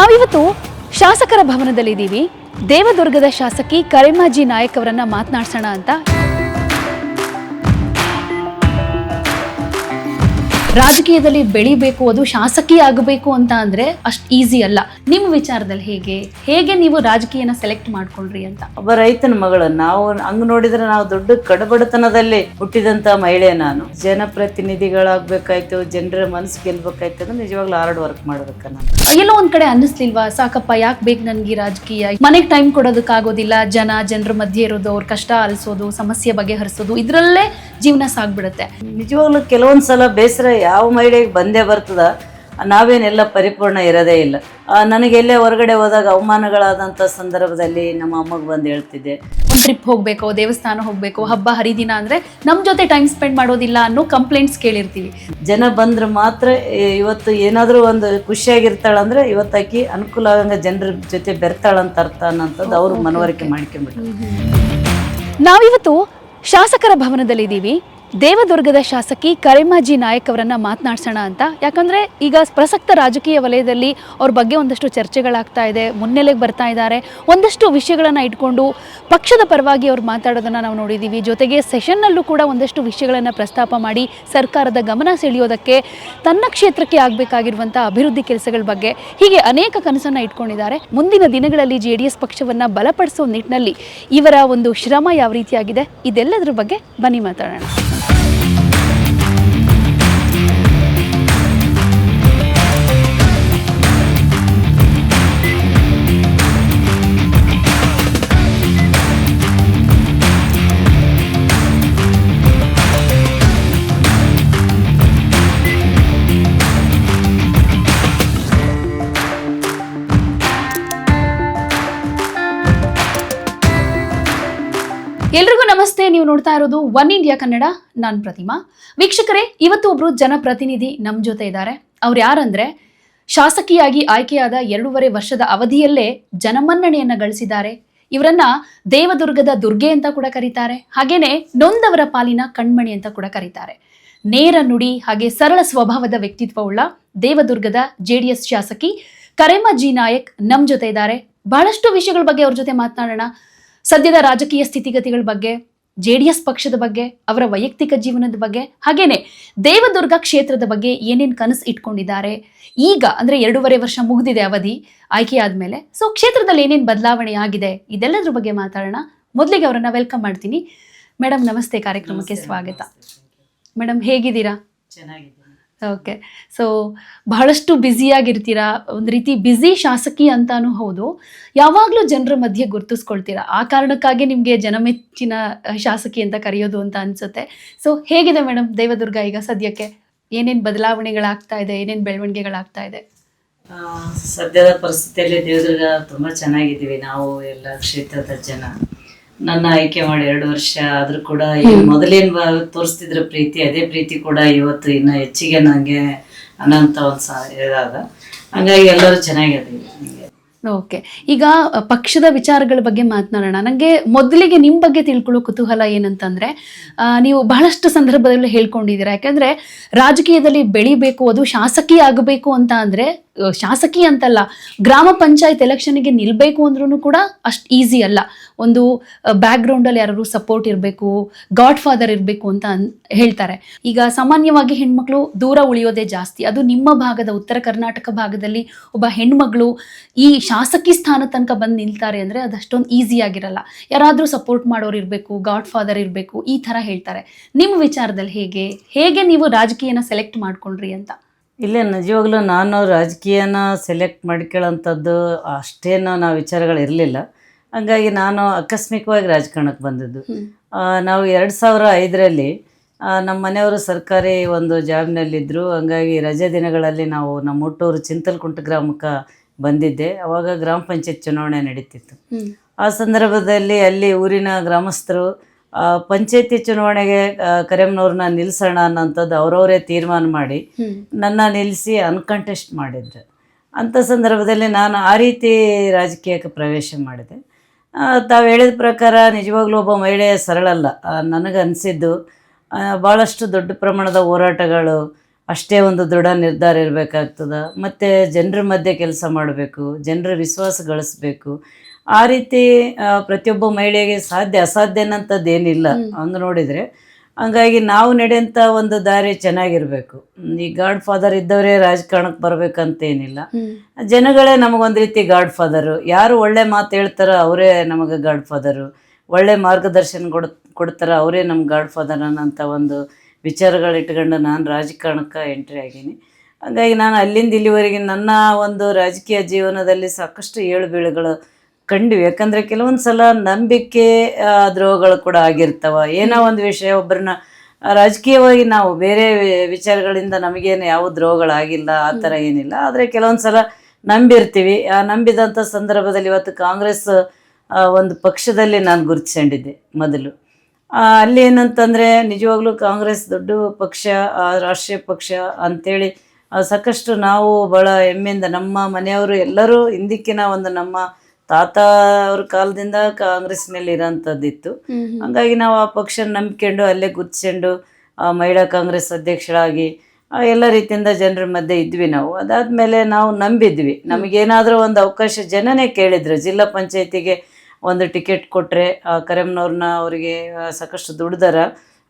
ನಾವಿವತ್ತು ಶಾಸಕರ ಭವನದಲ್ಲಿದ್ದೀವಿ. ದೇವದುರ್ಗದ ಶಾಸಕಿ ಕರಿಮಾಜಿ ನಾಯಕ್ ಅವರನ್ನ ಮಾತನಾಡ್ಸೋಣ ಅಂತ ರಾಜಕೀಯದಲ್ಲಿ ಬೆಳಿಬೇಕು ಅದು ಶಾಸಕಿ ಆಗಬೇಕು ಅಂತ ಅಂದ್ರೆ ಅಷ್ಟು ಈಸಿ ಅಲ್ಲ. ನಿಮ್ಮ ವಿಚಾರದಲ್ಲಿ ಹೇಗೆ? ಹೇಗೆ ನೀವು ರಾಜಕೀಯನ ಸೆಲೆಕ್ಟ್ ಮಾಡ್ಕೊಂಡ್ರಿ ಅಂತ? ಒಬ್ಬ ರೈತನ ಮಗಳು ನಾವು ಹಂಗ್ ನೋಡಿದ್ರೆ ನಾವು ದೊಡ್ಡ ಕಡಬಡತನದಲ್ಲಿ ಹುಟ್ಟಿದಂತ ಮಹಿಳೆ ನಾನು. ಜನಪ್ರತಿನಿಧಿಗಳಾಗ್ಬೇಕಾಯ್ತು ಜನರ ಮನಸ್ಸು ಗೆಲ್ಬೇಕಾಯ್ತು ಅಂದ್ರೆ ನಿಜವಾಗ್ಲೂ ಹಾರ್ಡ್ ವರ್ಕ್ ಮಾಡ್ಬೇಕ ನಾನು. ಎಲ್ಲೋ ಒಂದ್ ಕಡೆ ಅನ್ನಿಸ್ಲಿಲ್ವಾ? ಸಾಕಪ್ಪ ಯಾಕೆ ಬೇಕು ನನ್ಗೆ ರಾಜಕೀಯ? ಮನೆಗೆ ಟೈಮ್ ಕೊಡೋದಕ್ಕೆ ಆಗೋದಿಲ್ಲ ಜನ ಜನರ ಮಧ್ಯೆ ಇರೋದು ಅವ್ರ ಕಷ್ಟ ಆಲಿಸೋದು ಸಮಸ್ಯೆ ಬಗೆಹರಿಸೋದು ಇದ್ರಲ್ಲೇ ಜೀವನ ಸಾಗ್ಬಿಡುತ್ತೆ. ನಿಜವಾಗ್ಲೂ ಕೆಲವೊಂದ್ಸಲ ಬೇಸರ ಯಾವ ಮಹಿಳೆಗೆ ಬಂದೇ ಬರ್ತದ ನಾವೇನೆಲ್ಲ ಪರಿಪೂರ್ಣ ಇರೋದೇ ಇಲ್ಲ. ನನಗೆ ಎಲ್ಲೇ ಹೊರಗಡೆ ಹೋದಾಗ ಅವಮಾನಗಳಾದಂಥ ಸಂದರ್ಭದಲ್ಲಿ ನಮ್ಮ ಅಮ್ಮಗೆ ಬಂದು ಹೇಳ್ತಿದ್ದೆ. ಒಂದು ಟ್ರಿಪ್ ಹೋಗಬೇಕು ದೇವಸ್ಥಾನ ಹೋಗಬೇಕು ಹಬ್ಬ ಹರಿದಿನ ಅಂದ್ರೆ ನಮ್ಮ ಜೊತೆ ಟೈಮ್ ಸ್ಪೆಂಡ್ ಮಾಡೋದಿಲ್ಲ ಅನ್ನೋ ಕಂಪ್ಲೇಂಟ್ಸ್ ಕೇಳಿರ್ತೀವಿ. ಜನ ಬಂದ್ರೆ ಮಾತ್ರ ಇವತ್ತು ಏನಾದರೂ ಒಂದು ಖುಷಿಯಾಗಿರ್ತಾಳಂದ್ರೆ ಇವತ್ತಾಕಿ ಅನುಕೂಲ ಆಗಂಗ ಜನರ ಜೊತೆ ಬೆರ್ತಾಳಂತ ಅರ್ಥ ಅನ್ನೋಂಥದ್ದು ಅವ್ರು ಮನವರಿಕೆ ಮಾಡ್ಕೊಂಬಿಟ್ಟು ನಾವಿವತ್ತು ಶಾಸಕರ ಭವನದಲ್ಲಿದ್ದೀವಿ. ದೇವದುರ್ಗದ ಶಾಸಕಿ ಕರಿಮಾಜಿ ನಾಯಕ್ ಅವರನ್ನು ಮಾತನಾಡ್ಸೋಣ ಅಂತ. ಯಾಕಂದ್ರೆ ಈಗ ಪ್ರಸಕ್ತ ರಾಜಕೀಯ ವಲಯದಲ್ಲಿ ಅವ್ರ ಬಗ್ಗೆ ಒಂದಷ್ಟು ಚರ್ಚೆಗಳಾಗ್ತಾ ಇದೆ, ಮುನ್ನೆಲೆಗೆ ಬರ್ತಾ ಇದ್ದಾರೆ. ಒಂದಷ್ಟು ವಿಷಯಗಳನ್ನು ಇಟ್ಕೊಂಡು ಪಕ್ಷದ ಪರವಾಗಿ ಅವ್ರು ಮಾತಾಡೋದನ್ನ ನಾವು ನೋಡಿದ್ದೀವಿ ಜೊತೆಗೆ ಸೆಷನ್ನಲ್ಲೂ ಕೂಡ ಒಂದಷ್ಟು ವಿಷಯಗಳನ್ನು ಪ್ರಸ್ತಾಪ ಮಾಡಿ ಸರ್ಕಾರದ ಗಮನ ಸೆಳೆಯೋದಕ್ಕೆ ತನ್ನ ಕ್ಷೇತ್ರಕ್ಕೆ ಆಗಬೇಕಾಗಿರುವಂಥ ಅಭಿವೃದ್ಧಿ ಕೆಲಸಗಳ ಬಗ್ಗೆ ಹೀಗೆ ಅನೇಕ ಕನಸನ್ನ ಇಟ್ಕೊಂಡಿದ್ದಾರೆ. ಮುಂದಿನ ದಿನಗಳಲ್ಲಿ ಜೆ ಡಿ ಎಸ್ ಪಕ್ಷವನ್ನು ಬಲಪಡಿಸೋ ನಿಟ್ಟಿನಲ್ಲಿ ಇವರ ಒಂದು ಶ್ರಮ ಯಾವ ರೀತಿಯಾಗಿದೆ, ಇದೆಲ್ಲದರ ಬಗ್ಗೆ ಬನ್ನಿ ಮಾತಾಡೋಣ. ಎಲ್ರಿಗೂ ನಮಸ್ತೆ. ನೀವು ನೋಡ್ತಾ ಇರೋದು ಒನ್ ಇಂಡಿಯಾ ಕನ್ನಡ. ನಾನು ಪ್ರತಿಮಾ. ವೀಕ್ಷಕರೇ, ಇವತ್ತು ಒಬ್ರು ಜನಪ್ರತಿನಿಧಿ ನಮ್ಮ ಜೊತೆ ಇದ್ದಾರೆ. ಅವ್ರು ಯಾರಂದ್ರೆ, ಶಾಸಕಿಯಾಗಿ ಆಯ್ಕೆಯಾದ ಎರಡೂವರೆ ವರ್ಷದ ಅವಧಿಯಲ್ಲೇ ಜನಮನ್ನಣೆಯನ್ನ ಗಳಿಸಿದ್ದಾರೆ. ಇವರನ್ನ ದೇವದುರ್ಗದ ದುರ್ಗೆ ಅಂತ ಕೂಡ ಕರೀತಾರೆ. ಹಾಗೇನೆ ನೊಂದವರ ಪಾಲಿನ ಕಣ್ಮಣಿ ಅಂತ ಕೂಡ ಕರೀತಾರೆ. ನೇರ ನುಡಿ ಹಾಗೆ ಸರಳ ಸ್ವಭಾವದ ವ್ಯಕ್ತಿತ್ವವುಳ್ಳ ದೇವದುರ್ಗದ ಜೆ ಡಿ ಎಸ್ ಶಾಸಕಿ ಕರೇಮಜಿ ನಾಯಕ್ ನಮ್ಮ ಜೊತೆ ಇದ್ದಾರೆ. ಬಹಳಷ್ಟು ವಿಷಯಗಳ ಬಗ್ಗೆ ಅವ್ರ ಜೊತೆ ಮಾತನಾಡೋಣ. ಸದ್ಯದ ರಾಜಕೀಯ ಸ್ಥಿತಿಗತಿಗಳ ಬಗ್ಗೆ ಜೆ ಡಿ ಎಸ್ ಪಕ್ಷದ ಬಗ್ಗೆ ಅವರ ವೈಯಕ್ತಿಕ ಜೀವನದ ಬಗ್ಗೆ ಹಾಗೇನೆ ದೇವದುರ್ಗ ಕ್ಷೇತ್ರದ ಬಗ್ಗೆ ಏನೇನು ಕನಸು ಇಟ್ಕೊಂಡಿದ್ದಾರೆ. ಈಗ ಅಂದ್ರೆ ಎರಡೂವರೆ ವರ್ಷ ಮುಗಿದಿದೆ ಅವಧಿ ಆಯ್ಕೆ ಆದಮೇಲೆ. ಸೊ ಕ್ಷೇತ್ರದಲ್ಲಿ ಏನೇನು ಬದಲಾವಣೆ ಆಗಿದೆ ಇದೆಲ್ಲದ್ರ ಬಗ್ಗೆ ಮಾತಾಡೋಣ. ಮೊದಲಿಗೆ ಅವರನ್ನ ವೆಲ್ಕಮ್ ಮಾಡ್ತೀನಿ. ಮೇಡಮ್ ನಮಸ್ತೆ ಕಾರ್ಯಕ್ರಮಕ್ಕೆ ಸ್ವಾಗತ. ಮೇಡಮ್ ಹೇಗಿದ್ದೀರಾ? ಚೆನ್ನಾಗಿದೆ ಓಕೆ ಸೊ ಬಹಳಷ್ಟು ಬ್ಯುಸಿಯಾಗಿರ್ತೀರಾ? ಒಂದು ರೀತಿ ಬ್ಯುಸಿ ಶಾಸಕಿ ಅಂತಾನೂ ಹೌದು. ಯಾವಾಗಲೂ ಜನರ ಮಧ್ಯೆ ಗುರ್ತಿಸ್ಕೊಳ್ತೀರಾ? ಆ ಕಾರಣಕ್ಕಾಗಿ ನಿಮಗೆ ಜನಮೆಚ್ಚಿನ ಶಾಸಕಿ ಅಂತ ಕರೆಯೋದು ಅಂತ ಅನ್ಸುತ್ತೆ. ಸೊ ಹೇಗಿದೆ ಮೇಡಮ್ ದೇವದುರ್ಗ ಈಗ ಸದ್ಯಕ್ಕೆ? ಏನೇನು ಬದಲಾವಣೆಗಳಾಗ್ತಾ ಇದೆ? ಏನೇನು ಬೆಳವಣಿಗೆಗಳಾಗ್ತಾ ಇದೆ? ಸದ್ಯದ ಪರಿಸ್ಥಿತಿಯಲ್ಲಿ ದೇವದುರ್ಗ ತುಂಬ ಚೆನ್ನಾಗಿದ್ದೀವಿ. ನಾವು ಎಲ್ಲ ಕ್ಷೇತ್ರದ ಜನ. ನನ್ನ ಆಯ್ಕೆ ಮಾಡಿ ಎರಡು ವರ್ಷ ಆದ್ರೂ ಕೂಡ ಮೊದಲೇನ್ ತೋರಿಸ್ತಿದ್ರ ಪ್ರೀತಿ ಅದೇ ಪ್ರೀತಿ ಕೂಡ ಇವತ್ತು ಇನ್ನ ಹೆಚ್ಚಿಗೆ ನಂಗೆ ಅನಂತ ಒಂದ್ ಇದಾಗ ಹಂಗಾಗಿ ಎಲ್ಲರೂ ಚೆನ್ನಾಗಿದ್ದೀವಿ. ಓಕೆ. ಈಗ ಪಕ್ಷದ ವಿಚಾರಗಳ ಬಗ್ಗೆ ಮಾತನಾಡೋಣ. ನನಗೆ ಮೊದಲಿಗೆ ನಿಮ್ಮ ಬಗ್ಗೆ ತಿಳ್ಕೊಳ್ಳೋ ಕುತೂಹಲ ಏನಂತಂದ್ರೆ ನೀವು ಬಹಳಷ್ಟು ಸಂದರ್ಭದಲ್ಲಿ ಹೇಳ್ಕೊಂಡಿದ್ದೀರಾ. ಯಾಕಂದ್ರೆ ರಾಜಕೀಯದಲ್ಲಿ ಬೆಳಿಬೇಕು ಅದು ಶಾಸಕಿ ಆಗಬೇಕು ಅಂತ ಅಂದ್ರೆ ಶಾಸಕಿ ಅಂತಲ್ಲ, ಗ್ರಾಮ ಪಂಚಾಯತ್ ಎಲೆಕ್ಷನ್ಗೆ ನಿಲ್ಬೇಕು ಅಂದ್ರೂ ಕೂಡ ಅಷ್ಟು ಈಸಿ ಅಲ್ಲ. ಒಂದು ಬ್ಯಾಕ್ಗ್ರೌಂಡಲ್ಲಿ ಯಾರು ಸಪೋರ್ಟ್ ಇರಬೇಕು ಗಾಡ್ ಫಾದರ್ ಇರಬೇಕು ಅಂತ ಹೇಳ್ತಾರೆ. ಈಗ ಸಾಮಾನ್ಯವಾಗಿ ಹೆಣ್ಮಕ್ಳು ದೂರ ಉಳಿಯೋದೇ ಜಾಸ್ತಿ. ಅದು ನಿಮ್ಮ ಭಾಗದ, ಉತ್ತರ ಕರ್ನಾಟಕ ಭಾಗದಲ್ಲಿ ಒಬ್ಬ ಹೆಣ್ಮಗಳು ಈ ಶಾಸಕಿ ಸ್ಥಾನ ತನಕ ಬಂದು ನಿಲ್ತಾರೆ ಅಂದರೆ ಅದು ಅಷ್ಟೊಂದು ಈಸಿ ಆಗಿರಲ್ಲ. ಯಾರಾದರೂ ಸಪೋರ್ಟ್ ಮಾಡೋರು ಇರಬೇಕು ಗಾಡ್ ಫಾದರ್ ಇರಬೇಕು, ಈ ಥರ ಹೇಳ್ತಾರೆ. ನಿಮ್ಮ ವಿಚಾರದಲ್ಲಿ ಹೇಗೆ? ಹೇಗೆ ನೀವು ರಾಜಕೀಯನ ಸೆಲೆಕ್ಟ್ ಮಾಡ್ಕೊಂಡ್ರಿ ಅಂತ? ಇಲ್ಲೇ ನಿಜವಾಗ್ಲೂ ನಾನು ರಾಜಕೀಯನ ಸೆಲೆಕ್ಟ್ ಮಾಡ್ಕೊಳ್ಳೋಂಥದ್ದು ಅಷ್ಟೇನು ನಾವು ವಿಚಾರಗಳು ಇರಲಿಲ್ಲ. ಹಂಗಾಗಿ ನಾನು ಆಕಸ್ಮಿಕವಾಗಿ ರಾಜಕಾರಣಕ್ಕೆ ಬಂದಿದ್ದು. ನಾವು ಎರಡು ಸಾವಿರ ಐದರಲ್ಲಿ ನಮ್ಮ ಮನೆಯವರು ಸರ್ಕಾರಿ ಒಂದು ಜಾಬ್ನಲ್ಲಿದ್ದರು ಹಂಗಾಗಿ ರಜೆ ದಿನಗಳಲ್ಲಿ ನಾವು ನಮ್ಮ ಹುಟ್ಟೂರು ಚಿಂತಲ್ಕುಂಟ ಗ್ರಾಮಕ್ಕೆ ಬಂದಿದ್ದೆ. ಅವಾಗ ಗ್ರಾಮ ಪಂಚಾಯತ್ ಚುನಾವಣೆ ನಡೀತಿತ್ತು. ಆ ಸಂದರ್ಭದಲ್ಲಿ ಅಲ್ಲಿ ಊರಿನ ಗ್ರಾಮಸ್ಥರು ಪಂಚಾಯತಿ ಚುನಾವಣೆಗೆ ಕರೆಮ್ನವ್ರನ್ನ ನಿಲ್ಲಿಸೋಣ ಅನ್ನೋಂಥದ್ದು ಅವರವರೇ ತೀರ್ಮಾನ ಮಾಡಿ ನನ್ನ ನಿಲ್ಲಿಸಿ ಅನ್ಕಂಟೆಸ್ಟ್ ಮಾಡಿದ್ರು. ಅಂಥ ಸಂದರ್ಭದಲ್ಲಿ ನಾನು ಆ ರೀತಿ ರಾಜಕೀಯಕ್ಕೆ ಪ್ರವೇಶ ಮಾಡಿದೆ. ತಾವು ಹೇಳಿದ ಪ್ರಕಾರ ನಿಜವಾಗ್ಲೂ ಒಬ್ಬ ಮಹಿಳೆ ಸರಳಲ್ಲ. ನನಗೆ ಅನಿಸಿದ್ದು ಭಾಳಷ್ಟು ದೊಡ್ಡ ಪ್ರಮಾಣದ ಹೋರಾಟಗಳು ಅಷ್ಟೇ ಒಂದು ದೃಢ ನಿರ್ಧಾರ ಇರಬೇಕಾಗ್ತದೆ. ಮತ್ತು ಜನರ ಮಧ್ಯೆ ಕೆಲಸ ಮಾಡಬೇಕು ಜನರ ವಿಶ್ವಾಸ ಗಳಿಸ್ಬೇಕು. ಆ ರೀತಿ ಪ್ರತಿಯೊಬ್ಬ ಮಹಿಳೆಗೆ ಸಾಧ್ಯ ಅಸಾಧ್ಯ ಏನಿಲ್ಲ ಹಂಗೆ ನೋಡಿದರೆ. ಹಂಗಾಗಿ ನಾವು ನಡೆಯಂಥ ಒಂದು ದಾರಿ ಚೆನ್ನಾಗಿರಬೇಕು. ಈ ಗಾಡ್ ಫಾದರ್ ಇದ್ದವರೇ ರಾಜಕಾರಣಕ್ಕೆ ಬರಬೇಕಂತೇನಿಲ್ಲ. ಜನಗಳೇ ನಮಗೊಂದು ರೀತಿ ಗಾಡ್ ಫಾದರು. ಯಾರು ಒಳ್ಳೆ ಮಾತು ಹೇಳ್ತಾರೋ ಅವರೇ ನಮಗೆ ಗಾಡ್ ಫಾದರು. ಒಳ್ಳೆ ಮಾರ್ಗದರ್ಶನ ಕೊಡ್ ಕೊಡ್ತಾರೋ ಅವರೇ ನಮ್ಮ ಗಾಡ್ ಫಾದರ್ ಅನ್ನೋಂಥ ಒಂದು ವಿಚಾರಗಳು ಇಟ್ಕೊಂಡು ನಾನು ರಾಜಕಾರಣಕ್ಕೆ ಎಂಟ್ರಿ ಆಗೀನಿ. ಹಾಗಾಗಿ ನಾನು ಅಲ್ಲಿಂದ ಇಲ್ಲಿವರೆಗೆ ನನ್ನ ಒಂದು ರಾಜಕೀಯ ಜೀವನದಲ್ಲಿ ಸಾಕಷ್ಟು ಏಳು ಬೀಳುಗಳು ಕಂಡಿವಿ. ಯಾಕಂದರೆ ಕೆಲವೊಂದು ಸಲ ನಂಬಿಕೆ ದ್ರೋಹಗಳು ಕೂಡ ಆಗಿರ್ತವೆ. ಏನೋ ಒಂದು ವಿಷಯ ಒಬ್ಬರನ್ನ ರಾಜಕೀಯವಾಗಿ ನಾವು ಬೇರೆ ವಿಚಾರಗಳಿಂದ ನಮಗೇನು ಯಾವ ದ್ರೋಹಗಳಾಗಿಲ್ಲ ಆ ಥರ ಏನಿಲ್ಲ. ಆದರೆ ಕೆಲವೊಂದು ಸಲ ನಂಬಿರ್ತೀವಿ. ಆ, ನಂಬಿದಂಥ ಸಂದರ್ಭದಲ್ಲಿ ಇವತ್ತು ಕಾಂಗ್ರೆಸ್ ಒಂದು ಪಕ್ಷದಲ್ಲಿ ನಾನು ಗುರುತಿಸ್ಕೊಂಡಿದ್ದೆ ಮೊದಲು. ಅಲ್ಲಿ ಏನಂತಂದ್ರೆ ನಿಜವಾಗ್ಲೂ ಕಾಂಗ್ರೆಸ್ ದೊಡ್ಡ ಪಕ್ಷ ಆ, ರಾಷ್ಟ್ರೀಯ ಪಕ್ಷ ಅಂತೇಳಿ ಸಾಕಷ್ಟು ನಾವು ಬಹಳ ಹೆಮ್ಮೆಯಿಂದ ನಮ್ಮ ಮನೆಯವರು ಎಲ್ಲರೂ ಹಿಂದಿಕ್ಕಿನ ಒಂದು ನಮ್ಮ ತಾತ ಅವ್ರ ಕಾಲದಿಂದ ಕಾಂಗ್ರೆಸ್ನಲ್ಲಿ ಇರೋಂಥದ್ದಿತ್ತು. ಹಂಗಾಗಿ ನಾವು ಆ ಪಕ್ಷ ನಂಬ್ಕೊಂಡು ಅಲ್ಲೇ ಗುರ್ತಿಸ್ಕೊಂಡು ಆ, ಮಹಿಳಾ ಕಾಂಗ್ರೆಸ್ ಅಧ್ಯಕ್ಷರಾಗಿ ಎಲ್ಲ ರೀತಿಯಿಂದ ಜನರ ಮಧ್ಯೆ ಇದ್ವಿ ನಾವು. ಅದಾದ್ಮೇಲೆ ನಾವು ನಂಬಿದ್ವಿ. ನಮಗೇನಾದರೂ ಒಂದು ಅವಕಾಶ ಜನನೇ ಕೇಳಿದ್ರು. ಜಿಲ್ಲಾ ಪಂಚಾಯತಿಗೆ ಒಂದು ಟಿಕೆಟ್ ಕೊಟ್ಟರೆ ಕರೆಮ್ನವ್ರನ್ನ ಅವರಿಗೆ ಸಾಕಷ್ಟು ದುಡ್ದಾರ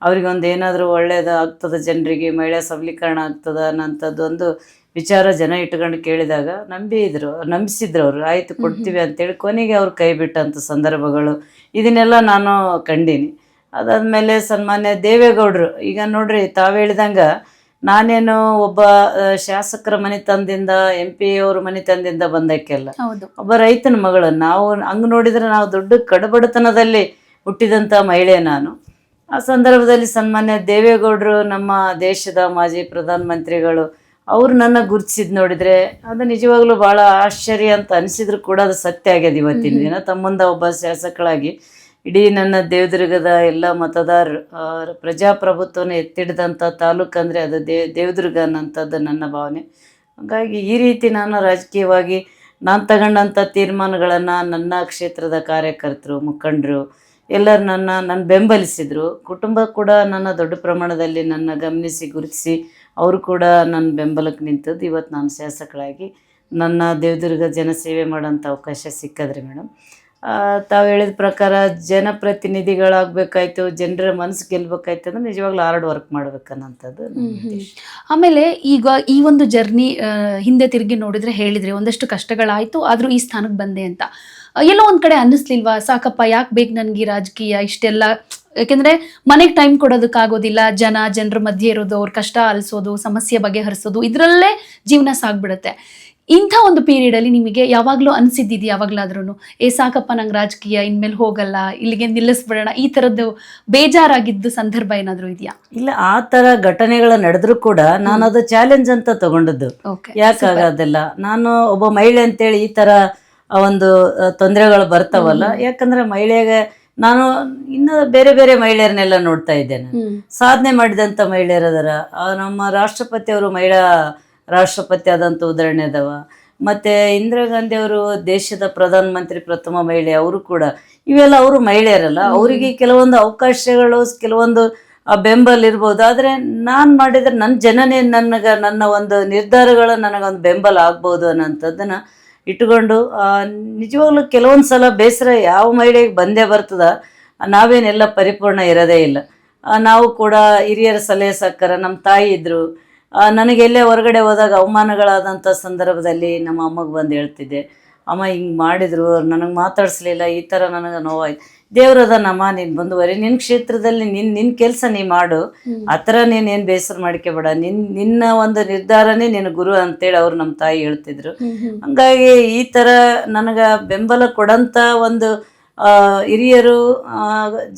ಅವ್ರಿಗೆ ಒಂದು ಏನಾದರೂ ಒಳ್ಳೆಯದು ಆಗ್ತದೆ ಜನರಿಗೆ ಮಹಿಳಾ ಸಬಲೀಕರಣ ಆಗ್ತದೆ ಅನ್ನೋಂಥದ್ದು ಒಂದು ವಿಚಾರ ಜನ ಇಟ್ಕೊಂಡು ಕೇಳಿದಾಗ ನಂಬಿದ್ರು ನಂಬಿಸಿದ್ರು ಅವರು. ಆಯಿತು ಕೊಡ್ತೀವಿ ಅಂತೇಳಿ ಕೊನೆಗೆ ಅವ್ರು ಕೈ ಬಿಟ್ಟಂಥ ಸಂದರ್ಭಗಳು. ಇದನ್ನೆಲ್ಲ ನಾನು ಕಂಡೀನಿ. ಅದಾದಮೇಲೆ ಸನ್ಮಾನ್ಯ ದೇವೇಗೌಡರು ಈಗ ನೋಡ್ರಿ ತಾವು ಹೇಳಿದಂಗೆ ನಾನೇನು ಒಬ್ಬ ಶಾಸಕರ ಮನೆತನದಿಂದ ಎಂ ಪಿ ಅವ್ರ ಮನೆತನದಿಂದ ಬಂದಕ್ಕೆಲ್ಲ ಒಬ್ಬ ರೈತನ ಮಗಳು ನಾವು ಹಂಗ್ ನೋಡಿದ್ರೆ ನಾವು ದೊಡ್ಡ ಕಡಬಡತನದಲ್ಲಿ ಹುಟ್ಟಿದಂತ ಮಹಿಳೆ ನಾನು. ಆ ಸಂದರ್ಭದಲ್ಲಿ ಸನ್ಮಾನ್ಯ ದೇವೇಗೌಡರು ನಮ್ಮ ದೇಶದ ಮಾಜಿ ಪ್ರಧಾನ ಮಂತ್ರಿಗಳು ಅವರು ನನ್ನ ಗುರುತಿಸಿದ್ ನೋಡಿದ್ರೆ ಅದು ನಿಜವಾಗ್ಲೂ ಬಹಳ ಆಶ್ಚರ್ಯ ಅಂತ ಅನಿಸಿದ್ರು ಕೂಡ ಅದು ಸತ್ಯ ಆಗ್ಯದ ಇವತ್ತಿನ ದಿನ. ತಮ್ಮಂದ ಒಬ್ಬ ಶಾಸಕಳಾಗಿ ಇಡೀ ನನ್ನ ದೇವದುರ್ಗದ ಎಲ್ಲ ಮತದಾರರು ಪ್ರಜಾಪ್ರಭುತ್ವನ ಎತ್ತಿಡಿದಂಥ ತಾಲೂಕು ಅಂದರೆ ಅದು ದೇ, ದೇವದುರ್ಗ ಅನ್ನೋಂಥದ್ದು ನನ್ನ ಭಾವನೆ. ಹಾಗಾಗಿ ಈ ರೀತಿ ನಾನು ರಾಜಕೀಯವಾಗಿ ನಾನು ತಗೊಂಡಂಥ ತೀರ್ಮಾನಗಳನ್ನು ನನ್ನ ಕ್ಷೇತ್ರದ ಕಾರ್ಯಕರ್ತರು, ಮುಖಂಡರು ಎಲ್ಲರೂ ನನ್ನ ನನ್ನ ಬೆಂಬಲಿಸಿದರು. ಕುಟುಂಬ ಕೂಡ ನನ್ನ ದೊಡ್ಡ ಪ್ರಮಾಣದಲ್ಲಿ ನನ್ನ ಗಮನಿಸಿ, ಗುರುತಿಸಿ ಅವರು ಕೂಡ ನನ್ನ ಬೆಂಬಲಕ್ಕೆ ನಿಂತದ್ದು. ಇವತ್ತು ನಾನು ಶಾಸಕಳಾಗಿ ನನ್ನ ದೇವದುರ್ಗ ಜನಸೇವೆ ಮಾಡೋಂಥ ಅವಕಾಶ ಸಿಕ್ಕದ್ರಿ ಮೇಡಮ್ ತಾವು ಹೇಳಿದ ಪ್ರಕಾರ ಜನಪ್ರತಿನಿಧಿಗಳಾಗಬೇಕಾಯ್ತು ಜನರ ಮನಸ್ಸು ಗೆಲ್ಬೇಕಾಯ್ತು ಅಂದ್ರೆ ನಿಜವಾಗ್ಲೂ ಹಾರ್ಡ್ ವರ್ಕ್ ಮಾಡ್ಬೇಕನ್ನೋಂಥದ್ದು. ಆಮೇಲೆ ಈಗ ಈ ಒಂದು ಜರ್ನಿ ಹಿಂದೆ ತಿರುಗಿ ನೋಡಿದ್ರೆ ಹೇಳಿದ್ರೆ ಒಂದಷ್ಟು ಕಷ್ಟಗಳಾಯ್ತು ಆದ್ರೂ ಈ ಸ್ಥಾನಕ್ಕೆ ಬಂದೆ ಅಂತ. ಎಲ್ಲೋ ಒಂದ್ ಕಡೆ ಅನ್ನಿಸ್ಲಿಲ್ವಾ? ಸಾಕಪ್ಪ ಯಾಕೆ ಬೇಕು ನನಗೆ ರಾಜಕೀಯ? ಇಷ್ಟೆಲ್ಲ ಯಾಕೆಂದ್ರೆ ಮನೆಗೆ ಟೈಮ್ ಕೊಡೋದಕ್ಕಾಗೋದಿಲ್ಲ. ಜನ ಜನರ ಮಧ್ಯೆ ಇರೋದು ಅವ್ರ ಕಷ್ಟ ಆಲಿಸೋದು ಸಮಸ್ಯೆ ಬಗೆಹರಿಸೋದು ಇದರಲ್ಲೇ ಜೀವನ ಸಾಗ್ಬಿಡುತ್ತೆ. ಇಂಥ ಒಂದು ಪೀರಿಯಡ್ ಅಲ್ಲಿ ನಿಮಗೆ ಯಾವಾಗ್ಲೂ ಅನಿಸಿದ್ದಿದೆ ಯಾವಾಗ್ಲಾದ್ರೂ ಏ ಸಾಕಪ್ಪ ನಂಗೆ ರಾಜಕೀಯ ಇನ್ಮೇಲೆ ಹೋಗಲ್ಲ ಇಲ್ಲಿಗೆ ನಿಲ್ಲಿಸ್ಬಿಡೋಣ ಈ ತರದ್ದು ಬೇಜಾರಾಗಿದ್ದು ಸಂದರ್ಭ ಏನಾದರೂ ಇದೆಯಾ? ಇಲ್ಲ ಆ ತರ ಘಟನೆಗಳು ನಡೆದ್ರೂ ಕೂಡ ನಾನು ಅದು ಚಾಲೆಂಜ್ ಅಂತ ತಗೊಂಡದ್ದು. ಯಾಕಾಗೋದಿಲ್ಲ ನಾನು ಒಬ್ಬ ಮಹಿಳೆ ಅಂತೇಳಿ ಈ ತರ ಒಂದು ತೊಂದರೆಗಳು ಬರ್ತಾವಲ್ಲ ಯಾಕಂದ್ರೆ ಮಹಿಳೆಗೆ ನಾನು ಇನ್ನು ಬೇರೆ ಬೇರೆ ಮಹಿಳೆಯರನ್ನೆಲ್ಲ ನೋಡ್ತಾ ಇದ್ದೇನೆ. ಸಾಧನೆ ಮಾಡಿದಂಥ ಮಹಿಳೆಯರದರ ನಮ್ಮ ರಾಷ್ಟ್ರಪತಿ ಅವರು ಮಹಿಳಾ ರಾಷ್ಟ್ರಪತಿ ಆದಂಥ ಉದಾಹರಣೆ ಅದಾವ. ಮತ್ತು ಇಂದಿರಾ ಗಾಂಧಿ ಅವರು ದೇಶದ ಪ್ರಧಾನಮಂತ್ರಿ ಪ್ರಥಮ ಮಹಿಳೆ ಅವರು ಕೂಡ ಇವೆಲ್ಲ ಅವರು ಮಹಿಳೆಯರಲ್ಲ ಅವರಿಗೆ ಕೆಲವೊಂದು ಅವಕಾಶಗಳು ಕೆಲವೊಂದು ಬೆಂಬಲ ಇರ್ಬೋದು. ಆದರೆ ನಾನು ಮಾಡಿದರೆ ನನ್ನ ಜನನೇ ನನಗೆ ನನ್ನ ಒಂದು ನಿರ್ಧಾರಗಳು ನನಗೊಂದು ಬೆಂಬಲ ಆಗ್ಬೋದು ಅನ್ನೋಂಥದ್ದನ್ನು ಇಟ್ಟುಕೊಂಡು ನಿಜವಾಗ್ಲೂ ಕೆಲವೊಂದು ಸಲ ಬೇಸರ ಯಾವ ಮಹಿಳೆಗೆ ಬಂದೇ ಬರ್ತದ ನಾವೇನೆಲ್ಲ ಪರಿಪೂರ್ಣ ಇರೋದೇ ಇಲ್ಲ. ನಾವು ಕೂಡ ಹಿರಿಯರ ಸಲಹೆ ಸಹಕಾರ ನಮ್ಮ ತಾಯಿ ಇದ್ದರು ನನಗೆ ಎಲ್ಲೇ ಹೊರಗಡೆ ಹೋದಾಗ ಅವಮಾನಗಳಾದಂಥ ಸಂದರ್ಭದಲ್ಲಿ ನಮ್ಮ ಅಮ್ಮಗೆ ಬಂದು ಹೇಳ್ತಿದ್ದೆ ಅಮ್ಮ ಹಿಂಗೆ ಮಾಡಿದ್ರು ನನಗೆ ಮಾತಾಡಿಸ್ಲಿಲ್ಲ ಈ ಥರ ನನಗೆ ನೋವಾಯ್ತು ದೇವ್ರದನಮ್ಮ ನೀನು ಬಂದುವರಿ ನಿನ್ನ ಕ್ಷೇತ್ರದಲ್ಲಿ ನಿನ್ನ ನಿನ್ನ ಕೆಲಸ ನೀ ಮಾಡು ಆ ಥರ ನೀನೇನು ಬೇಸರ ಮಾಡ್ಕೋಬೇಡ ನಿನ್ನ ನಿನ್ನ ಒಂದು ನಿರ್ಧಾರನೇ ನಿನ್ನ ಗುರು ಅಂತೇಳಿ ಅವ್ರು ನಮ್ಮ ತಾಯಿ ಹೇಳ್ತಿದ್ರು. ಹಂಗಾಗಿ ಈ ಥರ ನನಗೆ ಬೆಂಬಲ ಕೊಡಂಥ ಒಂದು ಹಿರಿಯರು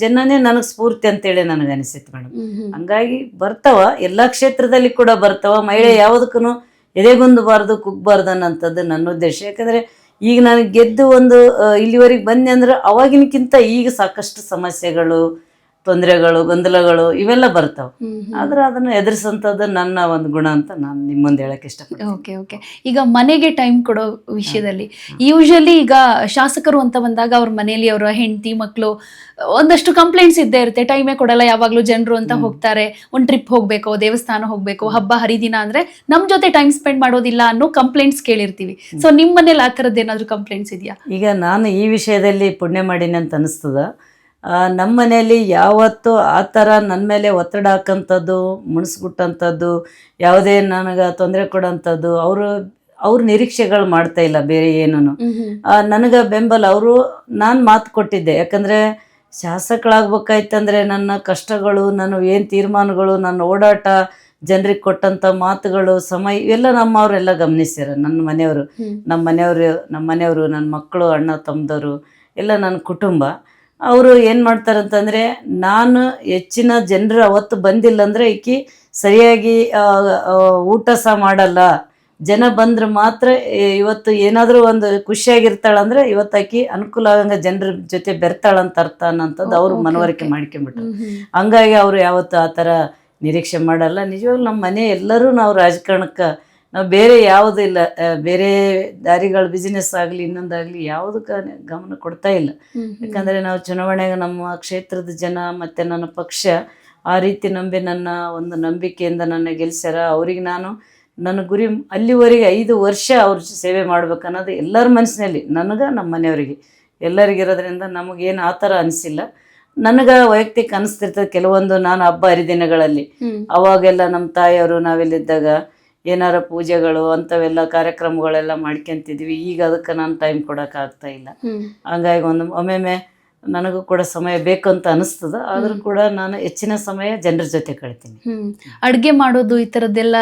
ಜನನೇ ನನಗೆ ಸ್ಫೂರ್ತಿ ಅಂತೇಳಿ ನನಗೆ ಅನಿಸಿತ್ತು ಮೇಡಮ್ ಹಂಗಾಗಿ ಬರ್ತಾವ ಎಲ್ಲ ಕ್ಷೇತ್ರದಲ್ಲಿ ಕೂಡ ಬರ್ತಾವ. ಮಹಿಳೆ ಯಾವುದಕ್ಕೂ ಎದೆಗುಂದಬಾರ್ದು ಕುಗ್ಬಾರ್ದು ಅನ್ನೋಂಥದ್ದು ನನ್ನ ಉದ್ದೇಶ. ಯಾಕಂದರೆ ಈಗ ನಾನು ಗೆದ್ದು ಒಂದು ಇಲ್ಲಿವರೆಗೆ ಬಂದೆ ಅಂದ್ರೆ ಅವಾಗಿನಕ್ಕಿಂತ ಈಗ ಸಾಕಷ್ಟು ಸಮಸ್ಯೆಗಳು ತೊಂದರೆಗಳು ಗೊಂದಲಗಳು ಇವೆಲ್ಲ ಬರ್ತಾವ. ಆದ್ರೆ ಅದನ್ನ ಎದುರಿಸುವಂತದ್ದು ನನ್ನ ಒಂದು ಗುಣ ಅಂತ ನಾನು ನಿಮ್ಮ ಮುಂದೆ ಹೇಳಕ್ ಇಷ್ಟಪಡ್ತೀನಿ. Okay okay. ಈಗ ಮನೆಗೆ ಟೈಮ್ ಕೊಡೋ ವಿಷಯದಲ್ಲಿ ಯೂಶಲಿ ಈಗ ಶಾಸಕರು ಅಂತ ಬಂದಾಗ ಅವ್ರ ಮನೆಯಲ್ಲಿ ಅವರ ಹೆಂಡತಿ ಮಕ್ಕಳು ಒಂದಷ್ಟು ಕಂಪ್ಲೇಂಟ್ಸ್ ಇದ್ದೇ ಇರುತ್ತೆ. ಟೈಮೇ ಕೊಡಲ್ಲ ಯಾವಾಗ್ಲೂ ಜನರು ಅಂತ ಹೋಗ್ತಾರೆ. ಒಂದ್ ಟ್ರಿಪ್ ಹೋಗ್ಬೇಕು ದೇವಸ್ಥಾನ ಹೋಗ್ಬೇಕು ಹಬ್ಬ ಹರಿದಿನ ಅಂದ್ರೆ ನಮ್ ಜೊತೆ ಟೈಮ್ ಸ್ಪೆಂಡ್ ಮಾಡೋದಿಲ್ಲ ಅನ್ನೋ ಕಂಪ್ಲೇಂಟ್ಸ್ ಕೇಳಿರ್ತೀವಿ. ಸೊ ನಿಮ್ ಮನೇಲಿ ಆ ಥರದ್ದು ಏನಾದ್ರು ಕಂಪ್ಲೇಂಟ್ಸ್ ಇದೆಯಾ? ಈಗ ನಾನು ಈ ವಿಷಯದಲ್ಲಿ ಪುಣ್ಯ ಮಾಡಿನಿ ಅಂತ ಅನಿಸ್ತದ. ನಮ್ಮ ಮನೆಯಲ್ಲಿ ಯಾವತ್ತೂ ಆ ಥರ ನನ್ನ ಮೇಲೆ ಒತ್ತಡ ಹಾಕೋಂಥದ್ದು ಮುಣಿಸ್ಬಿಟ್ಟಂಥದ್ದು ಯಾವುದೇ ನನಗೆ ತೊಂದರೆ ಕೊಡೋಂಥದ್ದು ಅವರು ಅವ್ರ ನಿರೀಕ್ಷೆಗಳು ಮಾಡ್ತಾ ಇಲ್ಲ ಬೇರೆ ಏನೂ ನನಗೆ ಬೆಂಬಲ ಅವರು ನಾನು ಮಾತು ಕೊಟ್ಟಿದ್ದೆ. ಯಾಕಂದರೆ ಶಾಸಕಳಾಗ್ಬೇಕಾಯ್ತಂದ್ರೆ ನನ್ನ ಕಷ್ಟಗಳು ನಾನು ಏನು ತೀರ್ಮಾನಗಳು ನನ್ನ ಓಡಾಟ ಜನರಿಗೆ ಕೊಟ್ಟಂಥ ಮಾತುಗಳು ಸಮಯ ಇವೆಲ್ಲ ನಮ್ಮವರೆಲ್ಲ ಗಮನಿಸ್ಯಾರ. ನನ್ನ ಮನೆಯವರು ನಮ್ಮ ಮನೆಯವರು ನಮ್ಮ ಮನೆಯವರು ನನ್ನ ಮಕ್ಕಳು ಅಣ್ಣ ತಮ್ಮದವರು ಎಲ್ಲ ನನ್ನ ಕುಟುಂಬ. ಅವರು ಏನು ಮಾಡ್ತಾರಂತಂದರೆ ನಾನು ಹೆಚ್ಚಿನ ಜನರು ಅವತ್ತು ಬಂದಿಲ್ಲ ಅಂದ್ರೆ ಈಕಿ ಸರಿಯಾಗಿ ಊಟ ಸಹ ಮಾಡಲ್ಲ. ಜನ ಬಂದ್ರೆ ಮಾತ್ರ ಇವತ್ತು ಏನಾದರೂ ಒಂದು ಖುಷಿಯಾಗಿರ್ತಾಳಂದ್ರೆ ಇವತ್ತು ಆಕಿ ಅನುಕೂಲ ಆಗಂಗ ಜನರ ಜೊತೆ ಬೆರ್ತಾಳಂತ ಅರ್ಥ ಅನ್ನೋಂಥದ್ದು ಅವ್ರು ಮನವರಿಕೆ. ಮಾಡ್ಕೊಂಬಿಟ್ರು. ಹಂಗಾಗಿ ಅವರು ಯಾವತ್ತು ಆ ಥರ ನಿರೀಕ್ಷೆ ಮಾಡಲ್ಲ. ನಿಜವಾಗ್ಲೂ ನಮ್ಮ ಮನೆ ಎಲ್ಲರೂ ನಾವು ರಾಜಕಾರಣಕ್ಕೆ ನಾವು ಬೇರೆ ಯಾವುದೂ ಇಲ್ಲ ಬೇರೆ ದಾರಿಗಳು ಬಿಸಿನೆಸ್ ಆಗಲಿ ಇನ್ನೊಂದಾಗಲಿ ಯಾವುದಕ್ಕೆ ಗಮನ ಕೊಡ್ತಾ ಇಲ್ಲ. ಯಾಕಂದರೆ ನಾವು ಚುನಾವಣೆಗೆ ನಮ್ಮ ಕ್ಷೇತ್ರದ ಜನ ಮತ್ತು ನನ್ನ ಪಕ್ಷ ಆ ರೀತಿ ನಂಬಿ ನನ್ನ ಒಂದು ನಂಬಿಕೆಯಿಂದ ನನ್ನ ಗೆಲ್ಸ್ಯಾರ. ಅವ್ರಿಗೆ ನಾನು ನನ್ನ ಗುರಿ ಅಲ್ಲಿವರೆಗೆ ಐದು ವರ್ಷ ಅವ್ರ ಸೇವೆ ಮಾಡ್ಬೇಕು ಅನ್ನೋದು ಎಲ್ಲರ ಮನಸ್ಸಿನಲ್ಲಿ ನನಗೆ ನಮ್ಮ ಮನೆಯವರಿಗೆ. ಎಲ್ಲರಿಗಿರೋದ್ರಿಂದ ನಮಗೇನು ಆ ಥರ ಅನಿಸಿಲ್ಲ. ನನಗೆ ವೈಯಕ್ತಿಕ ಅನಿಸ್ತಿರ್ತದೆ ಕೆಲವೊಂದು ನಾನು ಹಬ್ಬ ಹರಿದಿನಗಳಲ್ಲಿ. ಅವಾಗೆಲ್ಲ ನಮ್ಮ ತಾಯಿಯವರು ನಾವೆಲ್ಲಿದ್ದಾಗ ಏನಾರ ಪೂಜೆಗಳು ಅಂಥವೆಲ್ಲ ಕಾರ್ಯಕ್ರಮಗಳೆಲ್ಲ ಮಾಡ್ಕೊಂತಿದ್ವಿ ಈಗ ಅದಕ್ಕೆ ನಾನು ಟೈಮ್ ಕೊಡೋಕ್ಕಾಗ್ತಾ ಆಗ್ತಾ ಇಲ್ಲ. ಹಂಗಾಗಿ ಒಂದು ಒಮ್ಮೆಮ್ಮೆ ನನಗೂ ಕೂಡ ಸಮಯ ಬೇಕು ಅಂತ ಅನಿಸ್ತದ. ಆದರೂ ಕೂಡ ನಾನು ಹೆಚ್ಚಿನ ಸಮಯ ಜನರ ಜೊತೆ ಕಳಿತೀನಿ. ಅಡುಗೆ ಮಾಡೋದು ಈ ತರದ್ದೆಲ್ಲ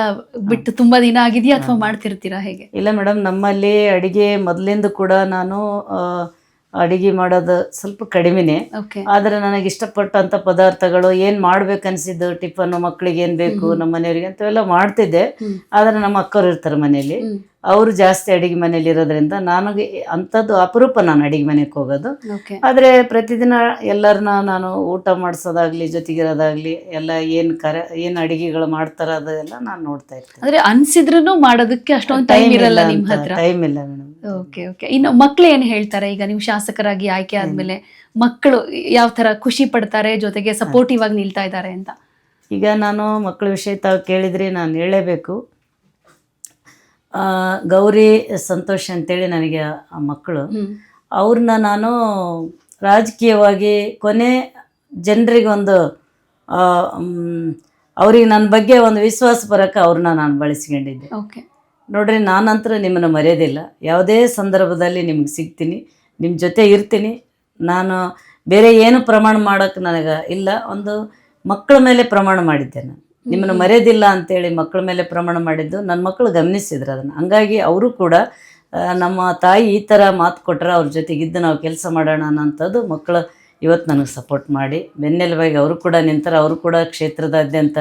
ಬಿಟ್ಟು ತುಂಬಾ ದಿನ ಆಗಿದೆಯಾ ಅಥವಾ ಮಾಡ್ತಿರ್ತೀರಾ ಹೇಗೆ? ಇಲ್ಲ ಮೇಡಮ್ ನಮ್ಮಲ್ಲಿ ಅಡಿಗೆ ಮೊದಲಿಂದ ಕೂಡ ನಾನು ಅಡಿಗೆ ಮಾಡೋದು ಸ್ವಲ್ಪ ಕಡಿಮೆನೆ. ಆದ್ರೆ ನನಗೆ ಇಷ್ಟಪಟ್ಟಂತ ಪದಾರ್ಥಗಳು ಏನ್ ಮಾಡ್ಬೇಕನ್ಸಿದ್ದು ಟಿಫನ್ ಮಕ್ಕಳಿಗೆ ಏನ್ ಬೇಕು ನಮ್ಮ ಮನೆಯವರಿಗೆ ಅಂತವೆಲ್ಲ ಮಾಡ್ತಿದ್ದೆ. ಆದ್ರೆ ನಮ್ಮ ಅಕ್ಕವ್ರು ಇರ್ತಾರೆ ಮನೇಲಿ ಹ್ಮ್. ಅವರು ಜಾಸ್ತಿ ಅಡಿಗೆ ಮನೆಯಲ್ಲಿ ಇರೋದ್ರಿಂದ ನನಗೆ ಅಂಥದ್ದು ಅಪರೂಪ ನಾನು ಅಡಿಗೆ ಮನೆಗೆ ಹೋಗೋದು. ಆದ್ರೆ ಪ್ರತಿದಿನ ಎಲ್ಲರನ್ನ ನಾನು ಊಟ ಮಾಡಿಸೋದಾಗ್ಲಿ ಜೊತೆಗಿರೋದಾಗ್ಲಿ ಎಲ್ಲ ಏನು ಕರ ಏನು ಅಡಿಗೆಗಳು ಮಾಡ್ತಾರ ಅದೆಲ್ಲ ನಾನು ನೋಡ್ತಾ ಇರ್ತೇನೆ. ಅಂದ್ರೆ ಅನ್ಸಿದ್ರೂ ಮಾಡೋದಕ್ಕೆ ಅಷ್ಟೊಂದು ಟೈಮ್ ಇರಲ್ಲ ನಿಮ್ಮ ಹತ್ರ. ಟೈಮ್ ಇಲ್ಲ ಓಕೆ ಓಕೆ ಇನ್ನು ಮಕ್ಳು ಏನ್ ಹೇಳ್ತಾರೆ? ಈಗ ನೀವು ಶಾಸಕರಾಗಿ ಆಯ್ಕೆ ಆದ್ಮೇಲೆ ಮಕ್ಕಳು ಯಾವ ತರ ಖುಷಿ ಪಡ್ತಾರೆ? ಜೊತೆಗೆ ಸಪೋರ್ಟಿವ್ ಆಗಿ ನಿಲ್ತಾ ಇದ್ದಾರೆ ಅಂತ. ಈಗ ನಾನು ಮಕ್ಕಳ ವಿಷಯ ತಾವು ಕೇಳಿದ್ರೆ ನಾನು ಹೇಳಲೇಬೇಕು ಆ, ಗೌರಿ ಸಂತೋಷ್ ಅಂತೇಳಿ ನನಗೆ ಆ ಮಕ್ಕಳು. ಅವ್ರನ್ನ ನಾನು ರಾಜಕೀಯವಾಗಿ ಕೊನೆ ಜನರಿಗೆ ಒಂದು ಆ, ಮ್, ಅವ್ರಿಗೆ ನನ್ನ ಬಗ್ಗೆ ಒಂದು ವಿಶ್ವಾಸ ಬರೋಕ್ಕೆ ಅವ್ರನ್ನ ನಾನು ಬಳಸ್ಕೊಂಡಿದ್ದೆ. ಓಕೆ ನೋಡ್ರಿ ನಾನಂತರ ನಿಮ್ಮನ್ನು ಮರೆಯೋದಿಲ್ಲ ಯಾವುದೇ ಸಂದರ್ಭದಲ್ಲಿ ನಿಮ್ಗೆ ಸಿಗ್ತೀನಿ ನಿಮ್ಮ ಜೊತೆ ಇರ್ತೀನಿ. ನಾನು ಬೇರೆ ಏನು ಪ್ರಮಾಣ ಮಾಡೋಕ್ಕೆ ನನಗೆ ಇಲ್ಲ. ಒಂದು ಮಕ್ಕಳ ಮೇಲೆ ಪ್ರಮಾಣ ಮಾಡಿದ್ದೆ ನಾನು. ನಿಮ್ಮನ್ನು ಮರೆಯೋದಿಲ್ಲ ಅಂತೇಳಿ ಮಕ್ಕಳ ಮೇಲೆ ಪ್ರಮಾಣ ಮಾಡಿದ್ದು ನನ್ನ ಮಕ್ಕಳು ಗಮನಿಸಿದ್ರು ಅದನ್ನು. ಹಂಗಾಗಿ ಅವರು ಕೂಡ ನಮ್ಮ ತಾಯಿ ಈ ಥರ ಮಾತು ಕೊಟ್ಟರೆ ಅವ್ರ ಜೊತೆಗಿದ್ದು ನಾವು ಕೆಲಸ ಮಾಡೋಣ ಅನ್ನೋಂಥದ್ದು ಮಕ್ಕಳು ಇವತ್ತು ನನಗೆ ಸಪೋರ್ಟ್ ಮಾಡಿ. ಬೆನ್ನೆಲುಬಾಗಿ ಅವರು ಕೂಡ ನಿಂತಾರೆ ಅವರು ಕೂಡ ಕ್ಷೇತ್ರದಾದ್ಯಂತ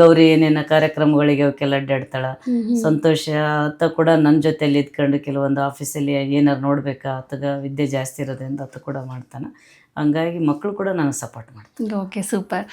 ಗೌರಿ ಏನೇನ ಕಾರ್ಯಕ್ರಮಗಳಿಗೆ ಅವಕ್ಕೆಲ್ಲ ಅಡ್ಡಾಡ್ತಾಳೆ. ಸಂತೋಷ ಆತ ಕೂಡ ನನ್ನ ಜೊತೆಯಲ್ಲಿ ಇದ್ಕೊಂಡು ಕೆಲವೊಂದು ಆಫೀಸಲ್ಲಿ ಏನಾರು ನೋಡ್ಬೇಕಾ? ಆತಗ ವಿದ್ಯೆ ಜಾಸ್ತಿ ಇರೋದ್ರಿಂದ ಆತ ಕೂಡ ಮಾಡ್ತಾನೆ. ಹಂಗಾಗಿ ಮಕ್ಕಳು ಕೂಡ ನನಗೆ ಸಪೋರ್ಟ್ ಮಾಡ್ತಾರೆ. Okay super